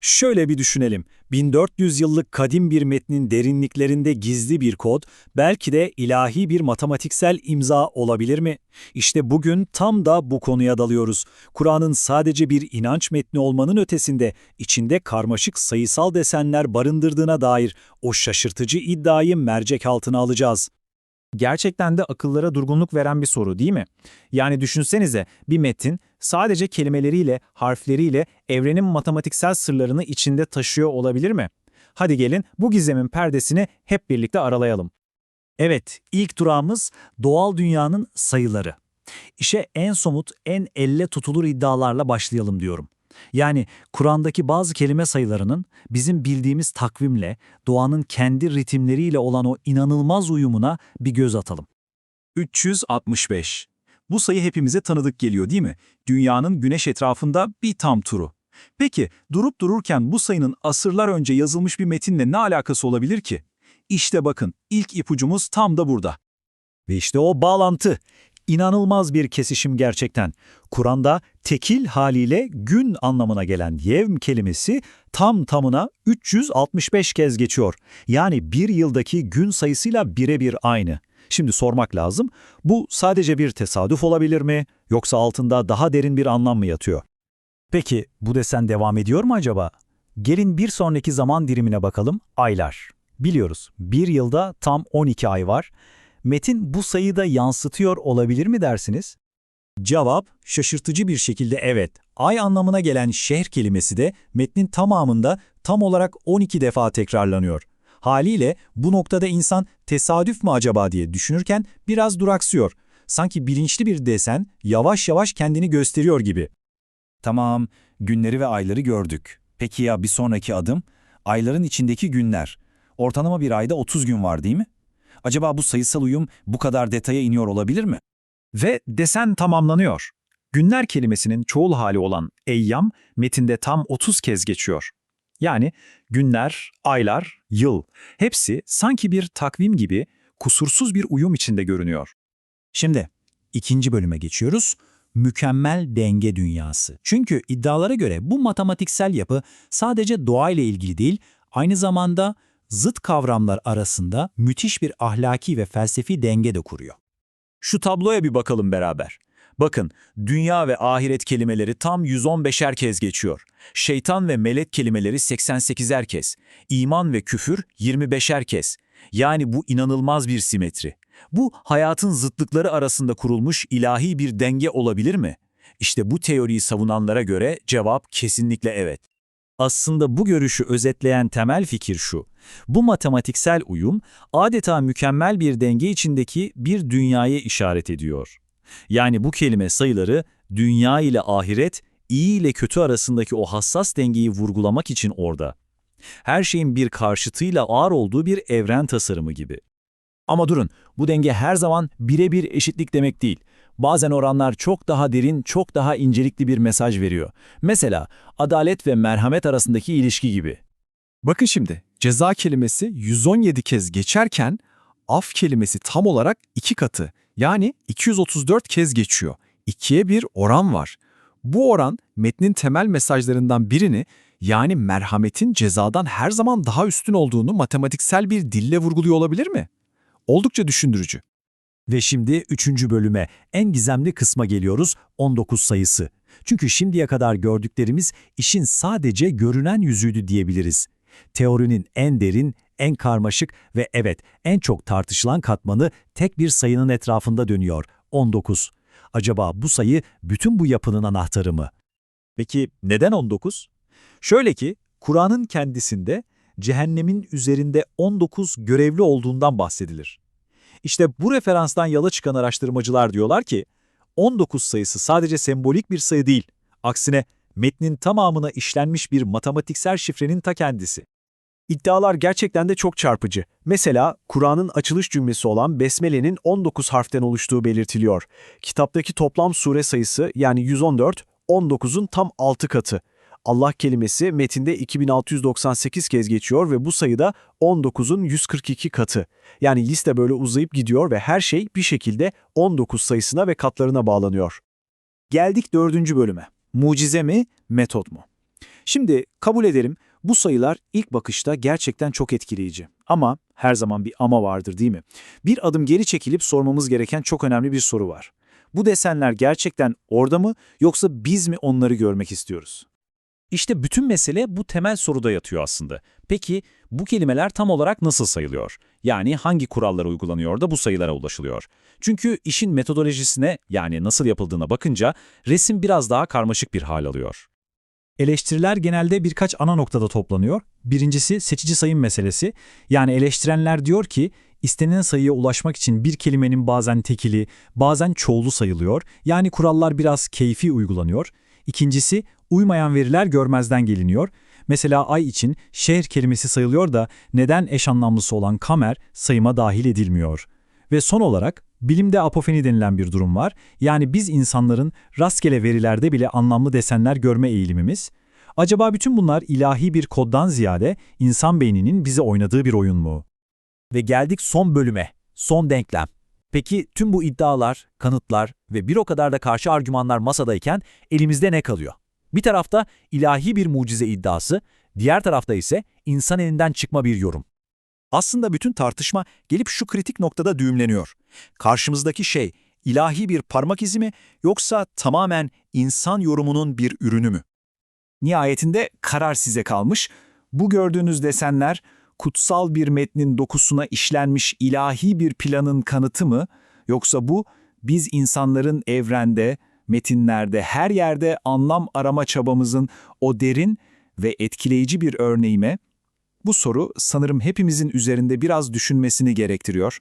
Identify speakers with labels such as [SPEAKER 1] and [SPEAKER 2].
[SPEAKER 1] Şöyle bir düşünelim. 1400 yıllık kadim bir metnin derinliklerinde gizli bir kod, belki de ilahi bir matematiksel imza olabilir mi? İşte bugün tam da bu konuya dalıyoruz. Kur'an'ın sadece bir inanç metni olmanın ötesinde, içinde karmaşık sayısal desenler barındırdığına dair o şaşırtıcı iddiayı mercek altına alacağız.
[SPEAKER 2] Gerçekten de akıllara durgunluk veren bir soru değil mi? Yani düşünsenize bir metin sadece kelimeleriyle, harfleriyle evrenin matematiksel sırlarını içinde taşıyor olabilir mi? Hadi gelin bu gizemin perdesini hep birlikte aralayalım.
[SPEAKER 1] Evet, ilk durağımız doğal dünyanın sayıları. İşe en somut, en elle tutulur iddialarla başlayalım diyorum. Yani Kur'an'daki bazı kelime sayılarının bizim bildiğimiz takvimle, doğanın kendi ritimleriyle olan o inanılmaz uyumuna bir göz atalım.
[SPEAKER 3] 365. Bu sayı hepimize tanıdık geliyor değil mi? Dünyanın güneş etrafında bir tam turu. Peki durup dururken bu sayının asırlar önce yazılmış bir metinle ne alakası olabilir ki? İşte bakın ilk ipucumuz tam da burada.
[SPEAKER 1] Ve işte o bağlantı. İnanılmaz bir kesişim gerçekten. Kur'an'da tekil haliyle gün anlamına gelen yevm kelimesi tam tamına 365 kez geçiyor. Yani bir yıldaki gün sayısıyla birebir aynı. Şimdi sormak lazım, bu sadece bir tesadüf olabilir mi, yoksa altında daha derin bir anlam mı yatıyor? Peki bu desen devam ediyor mu acaba? Gelin bir sonraki zaman dirimine bakalım, aylar. Biliyoruz, bir yılda tam 12 ay var. Metin bu sayıyı da yansıtıyor olabilir mi dersiniz? Cevap, şaşırtıcı bir şekilde evet. Ay anlamına gelen şehir kelimesi de metnin tamamında tam olarak 12 defa tekrarlanıyor. Haliyle bu noktada insan tesadüf mü acaba diye düşünürken biraz duraksıyor. Sanki bilinçli bir desen yavaş yavaş kendini gösteriyor gibi.
[SPEAKER 3] Tamam, günleri ve ayları gördük. Peki ya bir sonraki adım? Ayların içindeki günler. Ortalama bir ayda 30 gün var değil mi? Acaba bu sayısal uyum bu kadar detaya iniyor olabilir mi?
[SPEAKER 2] Ve desen tamamlanıyor. Günler kelimesinin çoğul hali olan eyyam metinde tam 30 kez geçiyor. Yani günler, aylar, yıl hepsi sanki bir takvim gibi kusursuz bir uyum içinde görünüyor.
[SPEAKER 1] Şimdi ikinci bölüme geçiyoruz. Mükemmel denge dünyası. Çünkü iddialara göre bu matematiksel yapı sadece doğayla ilgili değil, aynı zamanda zıt kavramlar arasında müthiş bir ahlaki ve felsefi denge de kuruyor.
[SPEAKER 3] Şu tabloya bir bakalım beraber. Bakın, dünya ve ahiret kelimeleri tam 115'er kez geçiyor. Şeytan ve melek kelimeleri 88'er kez. İman ve küfür 25'er kez. Yani bu inanılmaz bir simetri. Bu hayatın zıtlıkları arasında kurulmuş ilahi bir denge olabilir mi? İşte bu teoriyi savunanlara göre cevap kesinlikle evet.
[SPEAKER 1] Aslında bu görüşü özetleyen temel fikir şu. Bu matematiksel uyum adeta mükemmel bir denge içindeki bir dünyaya işaret ediyor. Yani bu kelime sayıları dünya ile ahiret, iyi ile kötü arasındaki o hassas dengeyi vurgulamak için orada. Her şeyin bir karşıtıyla ağır olduğu bir evren tasarımı gibi. Ama durun, bu denge her zaman birebir eşitlik demek değil. Bazen oranlar çok daha derin, çok daha incelikli bir mesaj veriyor. Mesela adalet ve merhamet arasındaki ilişki gibi.
[SPEAKER 4] Bakın şimdi, ceza kelimesi 117 kez geçerken af kelimesi tam olarak iki katı yani 234 kez geçiyor. İkiye bir oran var. Bu oran metnin temel mesajlarından birini yani merhametin cezadan her zaman daha üstün olduğunu matematiksel bir dille vurguluyor olabilir mi? Oldukça düşündürücü.
[SPEAKER 1] Ve şimdi üçüncü bölüme, en gizemli kısma geliyoruz, 19 sayısı. Çünkü şimdiye kadar gördüklerimiz işin sadece görünen yüzüydü diyebiliriz. Teorinin en derin, en karmaşık ve evet en çok tartışılan katmanı tek bir sayının etrafında dönüyor, 19. Acaba bu sayı bütün bu yapının anahtarı mı? Peki neden 19? Şöyle ki, Kur'an'ın kendisinde cehennemin üzerinde 19 görevli olduğundan bahsedilir. İşte bu referanstan yola çıkan araştırmacılar diyorlar ki, 19 sayısı sadece sembolik bir sayı değil, aksine metnin tamamına işlenmiş bir matematiksel şifrenin ta kendisi.
[SPEAKER 5] İddialar gerçekten de çok çarpıcı. Mesela Kur'an'ın açılış cümlesi olan Besmele'nin 19 harften oluştuğu belirtiliyor. Kitaptaki toplam sure sayısı yani 114, 19'un tam 6 katı. Allah kelimesi metinde 2698 kez geçiyor ve bu sayıda 19'un 142 katı. Yani liste böyle uzayıp gidiyor ve her şey bir şekilde 19 sayısına ve katlarına bağlanıyor. Geldik dördüncü bölüme. Mucize mi, metot mu?
[SPEAKER 2] Şimdi kabul ederim bu sayılar ilk bakışta gerçekten çok etkileyici. Ama her zaman bir ama vardır değil mi? Bir adım geri çekilip sormamız gereken çok önemli bir soru var. Bu desenler gerçekten orada mı yoksa biz mi onları görmek istiyoruz?
[SPEAKER 3] İşte bütün mesele bu temel soruda yatıyor aslında. Peki bu kelimeler tam olarak nasıl sayılıyor? Yani hangi kurallar uygulanıyor da bu sayılara ulaşılıyor? Çünkü işin metodolojisine yani nasıl yapıldığına bakınca resim biraz daha karmaşık bir hal alıyor.
[SPEAKER 2] Eleştiriler genelde birkaç ana noktada toplanıyor. Birincisi seçici sayım meselesi. Yani eleştirenler diyor ki istenilen sayıya ulaşmak için bir kelimenin bazen tekili, bazen çoğulu sayılıyor. Yani kurallar biraz keyfi uygulanıyor. İkincisi uymayan veriler görmezden geliniyor. Mesela ay için şehir kelimesi sayılıyor da neden eş anlamlısı olan kamer sayıma dahil edilmiyor? Ve son olarak bilimde apofeni denilen bir durum var. Yani biz insanların rastgele verilerde bile anlamlı desenler görme eğilimimiz. Acaba bütün bunlar ilahi bir koddan ziyade insan beyninin bize oynadığı bir oyun mu?
[SPEAKER 3] Ve geldik son bölüme, son denklem. Peki tüm bu iddialar, kanıtlar ve bir o kadar da karşı argümanlar masadayken elimizde ne kalıyor? Bir tarafta ilahi bir mucize iddiası, diğer tarafta ise insan elinden çıkma bir yorum.
[SPEAKER 1] Aslında bütün tartışma gelip şu kritik noktada düğümleniyor. Karşımızdaki şey ilahi bir parmak izi mi yoksa tamamen insan yorumunun bir ürünü mü? Nihayetinde karar size kalmış. Bu gördüğünüz desenler kutsal bir metnin dokusuna işlenmiş ilahi bir planın kanıtı mı yoksa bu biz insanların evrende, metinlerde, her yerde anlam arama çabamızın o derin ve etkileyici bir örneği mi? Bu soru sanırım hepimizin üzerinde biraz düşünmesini gerektiriyor.